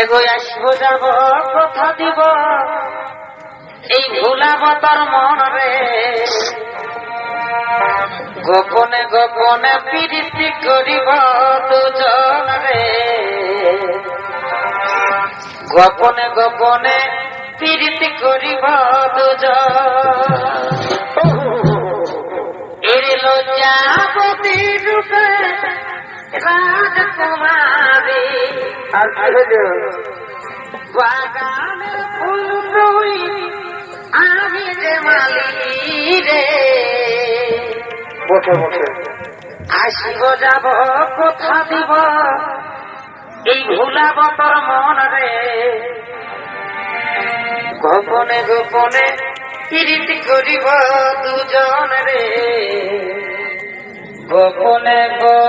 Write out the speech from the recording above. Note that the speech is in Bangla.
এগো আসব যাব কথা দিব। এই ভুলাব মন রে গোপনে গোপনে প্রীতি করিব দুজন রে গোপনে গোপনে প্রীতি করিব দুজন। এর লজ্জাপতি রূপে রাজকুমারী আর ছেড়ে বাগানের ফুল তুই আমি যে মালি রে। বসে বসে। আসিব যাব কথা দিব এই ভুলাব তোর মন রে। গোপনে গোপনে প্রীতি করিব দুজন রে। গোপনে করিব